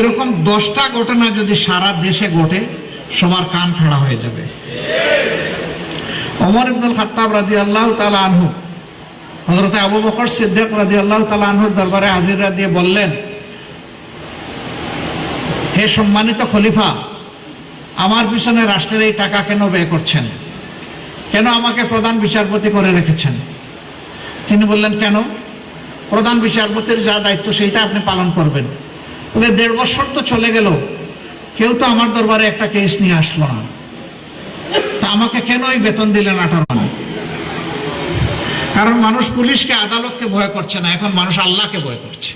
এরকম দশটা ঘটনা যদি সারা দেশে ঘটে, সবার কান খাড়া হয়ে যাবে। অমর ইবনুল খাত্তাব রাজি আল্লাহ তালা আনহু হজরত আবু বকর সিদ্দিক রাজি আল্লাহ তালা আনহুর দরবারে হাজিরা দিয়ে বললেন, হে সম্মানিত খলিফা, আমার পিছনে রাষ্ট্রের এই টাকা কেন ব্যয় করছেন? কেন আমাকে প্রধান বিচারপতি করে রেখেছেন? তিনি বললেন, কেন? প্রধান বিচারপতির যা দায়িত্ব, সেইটা আপনি পালন করবেন। বলে দেড় বছর তো চলে গেল, কেউ তো আমার দরবারে একটা কেস নিয়ে আসলো না। তা আমাকে কেন এই বেতন দিলেন আঠারো কারণ মানুষ পুলিশকে, আদালতকে ভয় করছে না, এখন মানুষ আল্লাহকে ভয় করছে।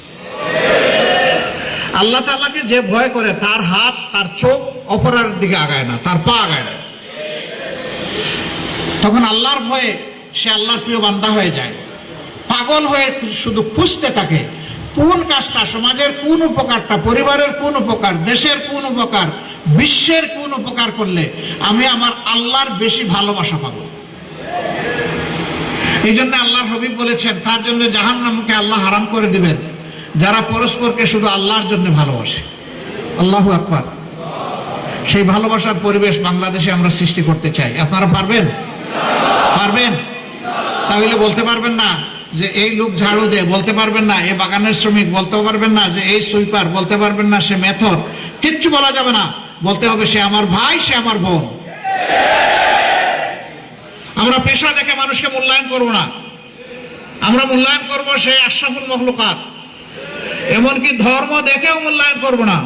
আল্লাহ তাল্লাহকে যে ভয় করে, তার হাত, তার চোখ অপরার দিকে আগায় না, তার পা আগায় না। তখন আল্লাহর ভয়ে সে আল্লাহর প্রিয় বান্দা হয়ে যায়। পাগল হয়ে শুধু খুঁজতে থাকে কোন কাজটা সমাজের কোন উপকারটা, পরিবারের কোন উপকার, দেশের কোন উপকার, বিশ্বের কোন উপকার করলে আমি আমার আল্লাহর বেশি ভালোবাসা পাবো? এই জন্য আল্লাহর হবিব বলেছেন, তার জন্য জাহান নামকে আল্লাহ হারাম করে দিবেন। যারা পরস্পরকে শুধু আল্লাহর জন্য ভালোবাসে। আল্লাহু আকবার। সেই ভালোবাসার পরিবেশ বাংলাদেশে আমরা সৃষ্টি করতে চাই। আপনারা পারবেন? পারবেন? তাহলে বলতে পারবেন না যে এই লোক ঝাড়ু দেয়, বলতে পারবেন না এই বাগানের শ্রমিক বলতে পারবেন না যে এই সুইপার, বলতে পারবেন না সে মেথর, কিচ্ছু বলা যাবে না, বলতে হবে সে আমার ভাই, সে আমার বোন। আমরা পেশা দেখে মানুষকে মূল্যায়ন করব না। আমরা মূল্যায়ন করব সে আশরাফুল মখলুকাত। এমনকি ধর্ম দেখেও মূল্যায়ন করব না।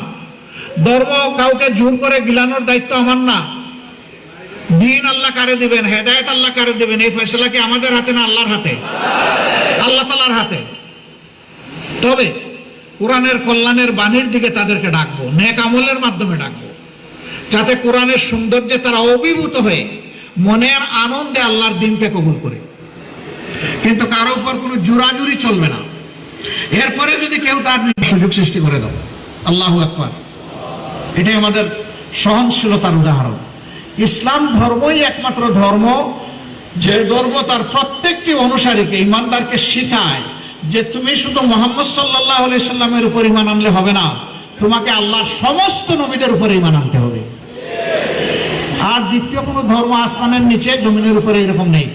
ধর্ম কাউকে জোর করে গিলানোর দায়িত্ব আমার না। দিন আল্লাহ কারে দিবেন, হেদায়ত আল্লাহ কারে দিবেন, এই ফয়সলা কি আমাদের হাতে না আল্লাহর হাতে? আল্লাহ তালার হাতে। তবে কোরআনের কল্যাণের বাণীর দিকে তাদেরকে ডাকবো, নেক আমলের মাধ্যমে ডাকবো, যাতে কোরআনের সৌন্দর্যে তারা অভিভূত হয়ে মনের আনন্দে আল্লাহর দিনকে কবুল করে। কিন্তু কারও উপর কোনো জোরাজুরি চলবে না। এরপরে যদি কেউ তার সুযোগ সৃষ্টি করে দাও, আল্লাহ আকবার। এটাই আমাদের সহনশীলতার উদাহরণ। ইসলাম ধর্মই একমাত্র ধর্ম যে ধর্ম তার প্রত্যেকটি অনুসারীকে, ইমানদারকে শেখায় যে তুমি শুধু মোহাম্মদ সাল্লাহ সাল্লামের উপর ইমান আনলে হবে না, তোমাকে আল্লাহর সমস্ত নবীদের উপরে ইমান আনতে হবে। আর দ্বিতীয় কোনো ধর্ম আসমানের নিচে, জমিনের উপরে এরকম নেই।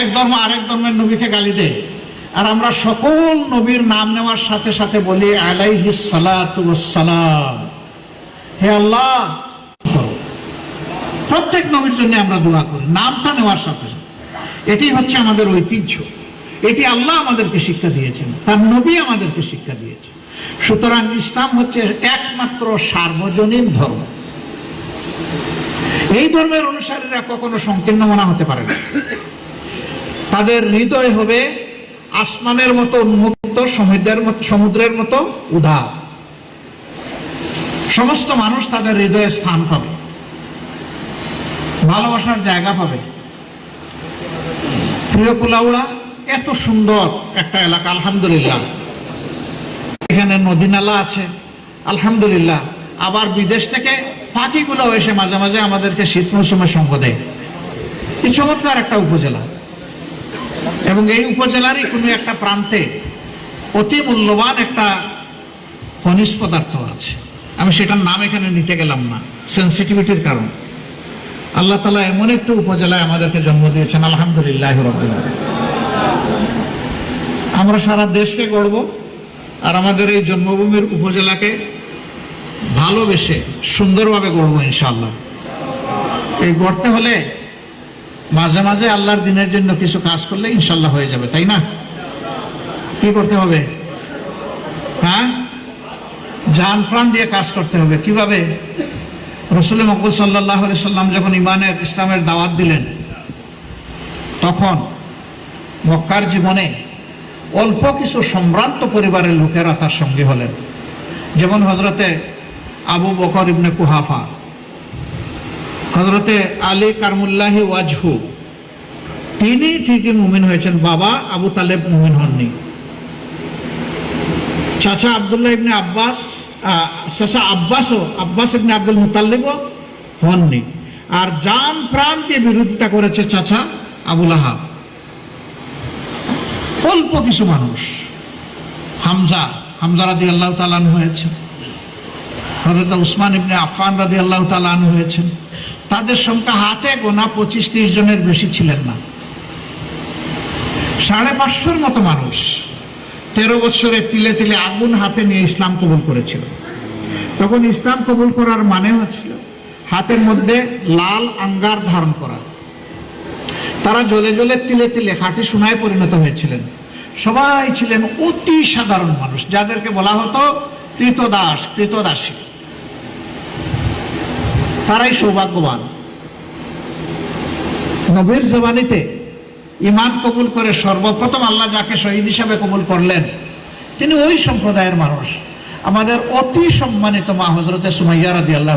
এক ধর্ম আরেক ধর্মের নবীকে গালি দেয় আর আমরা সকল নবীর নাম নেওয়ার সাথে সাথে বলি আলাইহি সালাম। হে আল্লাহ। প্রত্যেক নবীর জন্য আমরা দোয়া করি, নামটা নেওয়ার সাথে সাথে। এটি হচ্ছে আমাদের ঐতিহ্য। এটি আল্লাহ আমাদেরকে শিক্ষা দিয়েছেন, তার নবী আমাদেরকে শিক্ষা দিয়েছে সুতরাং ইসলাম হচ্ছে একমাত্র সার্বজনীন ধর্ম। এই ধর্মের অনুসারীরা কখনো সংকীর্ণ মনা হতে পারে না। তাদের হৃদয় হবে আসমানের মতো উন্মুক্ত, সমুদ্রের মতো সমুদ্রের মতো উদার সমস্ত মানুষ তাদের হৃদয়ে স্থান পাবে। ভালোবাসার জায়গা পাবে। প্রিয় কুলাউড়া, এত সুন্দর একটা এলাকা, আলহামদুলিল্লাহ। এখানে নদী নালা আছে, আলহামদুলিল্লাহ। আবার বিদেশ থেকে পাখিগুলো এসে মাঝে মাঝে আমাদেরকে শীত মৌসুমে সঙ্গ দেয়। এই চমৎকার একটা উপজেলা। এবং এই উপজেলারই কোনো একটা প্রান্তে অতি মূল্যবান একটা খনিজ পদার্থ আছে। আমি সেটার নাম এখানে নিতে গেলাম না সেন্সিটিভিটির কারণ। আল্লাহ তালা এমন একটু উপজেলায় আমাদেরকে জন্ম দিয়েছেন, আলহামদুলিল্লাহ আমরা সারা দেশকে গড়ব আর আমাদের এই জন্মভূমির উপজেলাকে ভালোবেসে সুন্দরভাবে গড়বো ইনশাল্লাহ এই গড়তে হলে মাঝে মাঝে আল্লাহর দিনের জন্য কিছু কাজ করলে ইনশাল্লাহ হয়ে যাবে, তাই না? কি করতে হবে? হ্যাঁ? জান প্রাণ দিয়ে কাজ করতে হবে। কীভাবে? রসুল মকবুল সাল্লাহ সাল্লাম যখন ইমানের ইসলামের দাওয়াত দিলেন, তখন মক্কার জীবনে অল্প কিছু সম্ভ্রান্ত পরিবারের লোকেরা তার সঙ্গে হলেন। যেমন হজরতে আবু বকর ইবনে কুহাফা হজরতে আলী কারমুল্লাহি ওয়াজহু, তিনি ঠিকই মুমিন হয়েছেন, বাবা আবু তালেব মুমিন হননি। চাচা আবদুল্লাহ ইবনে আব্বাস চাচা আব্বাসও, আব্বাস ইবনে আব্দুল মুতাল্লিবও হননি। আর জান প্রাণ দিয়ে বিরোধিতা করেছে চাচা আবুল আহাব অল্প কিছু মানুষ। হামজা হামজা রাদি আল্লাহ তালান হয়েছেন হজরত উসমান ইবনে আফান রাদি আল্লাহ তালান হয়েছেন তাদের সংখ্যা হাতে গোনা পঁচিশ ত্রিশ জনের বেশি ছিলেন না। সাড়ে পাঁচশোর মতো মানুষ। তেরো বছরে তিলে তিলে আগুন হাতে নিয়ে ইসলাম কবুল করেছিল। তখন ইসলাম কবুল করার মানে হচ্ছিল হাতের মধ্যে লাল আঙ্গার ধারণ করা। তারা জ্বলে জ্বলে তিলে তিলে খাঁটি সোনায় পরিণত হয়েছিলেন। সবাই ছিলেন অতি সাধারণ মানুষ, যাদেরকে বলা হতো কৃতদাস, কৃতদাসী। তারাই সৌভাগ্যবান। নবীর জবানিতে ইমান কবুল করে সর্বপ্রথম আল্লাহ যাকে শহীদ হিসাবে কবুল করলেন, তিনি ওই সম্প্রদায়ের মানুষ। আমাদের অতি সম্মানিত মা হজরতে সুমাইয়া রাদি আল্লাহ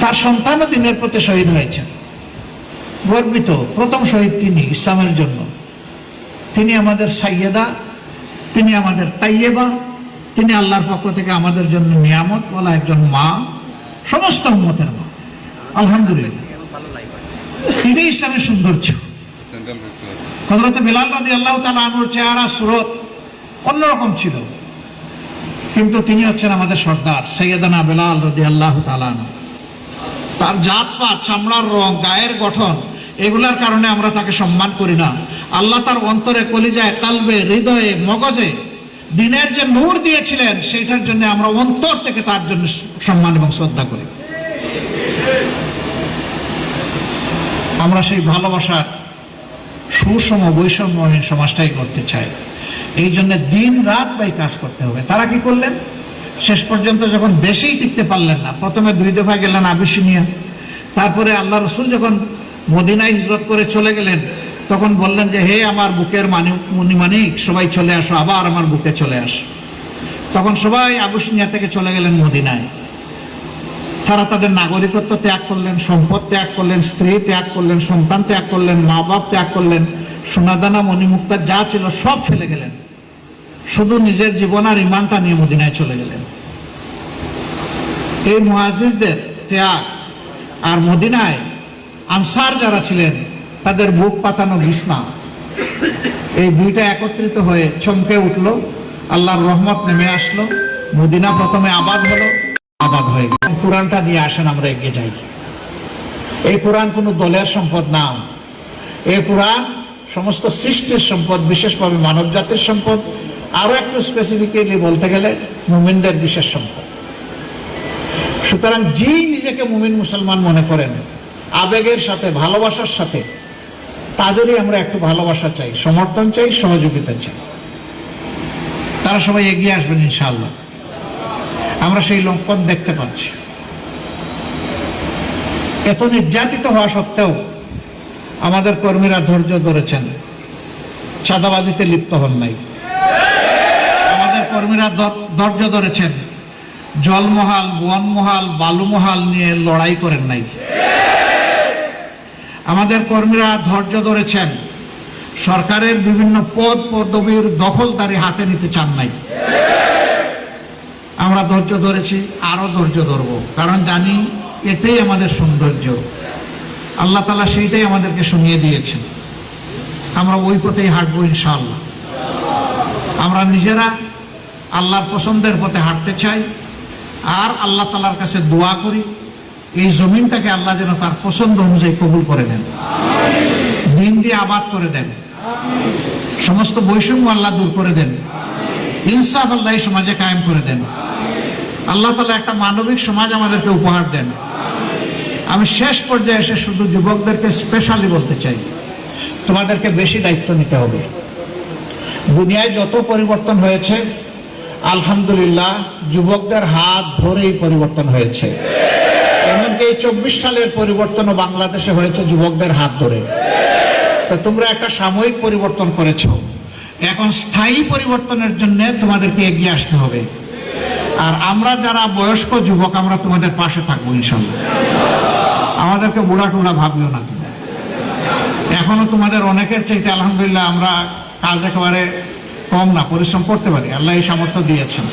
তার সন্তানও দিনের প্রতি শহীদ হয়েছেন। গর্বিত, প্রথম শহীদ তিনি ইসলামের জন্য। তিনি আমাদের সাইয়েদা, তিনি আমাদের তাইয়েবা তিনি আল্লাহর পক্ষ থেকে আমাদের জন্য নিয়ামত বলা একজন মা। সমস্ত উম্মতের মা। আলহামদুলিল্লাহ। ইসলামের সৌন্দর্য। হজরত বিলাল রাদি আল্লাহ তালা আনুর চেহারা, সুরত অন্যরকম ছিল। কিন্তু তিনি হচ্ছেন আমাদের সর্দার, সৈয়দানা বেলাল রদি আল্লাহ তালানু তার জাত পাত, চামড়ার রং, গায়ের গঠন, এগুলার কারণে আমরা তাকে সম্মান করি না। আল্লাহ তার অন্তরে কলিজায়, কালবে, হৃদয়ে, মগজে দিনের যে নূর দিয়েছিলেন, সেইটার জন্য আমরা অন্তর থেকে তার জন্য সম্মান এবং শ্রদ্ধা করি। আমরা সেই ভালোবাসার সুষম বৈষম্যহীন সমাজটাই করতে চাই। এই জন্য দিন রাত বাই কাজ করতে হবে। তারা কি করলেন? শেষ পর্যন্ত যখন দেশেই টিকতে পারলেন না, প্রথমে দুই দফা গেলেন আবিসিনিয়া তারপরে আল্লাহ রসুল যখন মদিনায় হিজরত করে চলে গেলেন, তখন বললেন যে, হে আমার বুকের মানি মণিমানিক সবাই চলে আসো, আবার আমার বুকে চলে আসো। তখন সবাই আবুসিনিয়া থেকে চলে গেলেন মদিনায়। তারা তাদের নাগরিকত্ব ত্যাগ করলেন, সম্পদ ত্যাগ করলেন, স্ত্রী ত্যাগ করলেন, সন্তান ত্যাগ করলেন, মা বাপ ত্যাগ করলেন, সোনাদানা, মণিমুক্তা যা ছিল সব ফেলে গেলেন। শুধু নিজের জীবন আর ইমানটা নিয়ে মদিনায় চলে গেলেন। এই মুহাজিরদের ত্যাগ আর মদিনায় আনসার যারা ছিলেন, তাদের বুক পাতানো বিছনা এই দুইটা একত্রিত হয়ে চমকে উঠল, আল্লাহর রহমত নেমে আসলো, মদিনা প্রথমে আবাদ হলো আবাদ হয়ে গেল। কোরআনটা নিয়ে আসেন, আমরা এগিয়ে যাই। এই কোরআন কোনো দলের সম্পদ না। এই কোরআন সমস্ত সৃষ্টির সম্পদ, বিশেষভাবে মানব জাতির সম্পদ। আরও একটু স্পেসিফিক্যালি বলতে গেলে মুমিনদের বিশেষ সম্পদ। সুতরাং যেই নিজেকে মুমিন মুসলমান মনে করেন, আবেগের সাথে, ভালোবাসার সাথে, তাদেরই আমরা একটু ভালোবাসা চাই, সমর্থন চাই, সহযোগিতা চাই। তারা সবাই এগিয়ে আসবেন ইনশাআল্লাহ। আমরা সেই লঙ্কন দেখতে পাচ্ছি। এত নির্যাতিত হওয়া সত্ত্বেও আমাদের কর্মীরা ধৈর্য ধরেছেন। চাঁদাবাজিতে লিপ্ত হন নাই। আমাদের কর্মীরা ধৈর্য ধরেছেন। জলমহাল বনমহাল বালুমহাল নিয়ে লড়াই করেন নাই। আমাদের কর্মীরা ধৈর্য ধরেছেন। সরকারের বিভিন্ন পদ পদবীর দখলদারি হাতে নিতে চান নাই। আমরা ধৈর্য ধরেছি, আরও ধৈর্য ধরব। কারণ জানি, এটাই আমাদের সৌন্দর্য। আল্লাহ তালা সেইটাই আমাদেরকে শুনিয়ে দিয়েছেন। আমরা ওই পথেই হাঁটবো ইনশাআল্লাহ। আমরা নিজেরা আল্লাহর পছন্দের পথে হাঁটতে চাই, আর আল্লাহ তালার কাছে দোয়া করি, এই জমিনটাকে আল্লাহ যেন তার পছন্দ অনুযায়ী কবুল করে নেন। দিন দিয়ে আবাদ করে দেন। সমস্ত বৈষম্য আল্লাহ দূর করে দেন। ইনসাফ আল্লাহ সমাজে কায়েম করে দেন। আল্লাহ তালা একটা মানবিক সমাজ আমাদেরকে উপহার দেন। আমি শেষ পর্যায়ে এসে শুধু যুবকদেরকে স্পেশালি বলতে চাই, তোমাদেরকে বেশি দায়িত্ব নিতে হবে। দুনিয়ায় যত পরিবর্তন হয়েছে, আলহামদুলিল্লাহ যুবকদের হাত ধরেই পরিবর্তন হয়েছে। এমনকি এই চব্বিশ সালের পরিবর্তনও বাংলাদেশে হয়েছে যুবকদের হাত ধরে। তো তোমরা একটা সাময়িক পরিবর্তন করেছ। এখন স্থায়ী পরিবর্তনের জন্য তোমাদেরকে এগিয়ে আসতে হবে। আর আমরা যারা বয়স্ক যুবক, আমরা তোমাদের পাশে থাকব ইনশাল্লাহ। আমাদেরকে বুড়া টুড়া ভাবিও না এখনও তোমাদের অনেকের চাইতে আলহামদুলিল্লাহ আমরা কাজ একেবারে কম না, পরিশ্রম করতে পারি। আল্লাহ এই সামর্থ্য দিয়েছেন।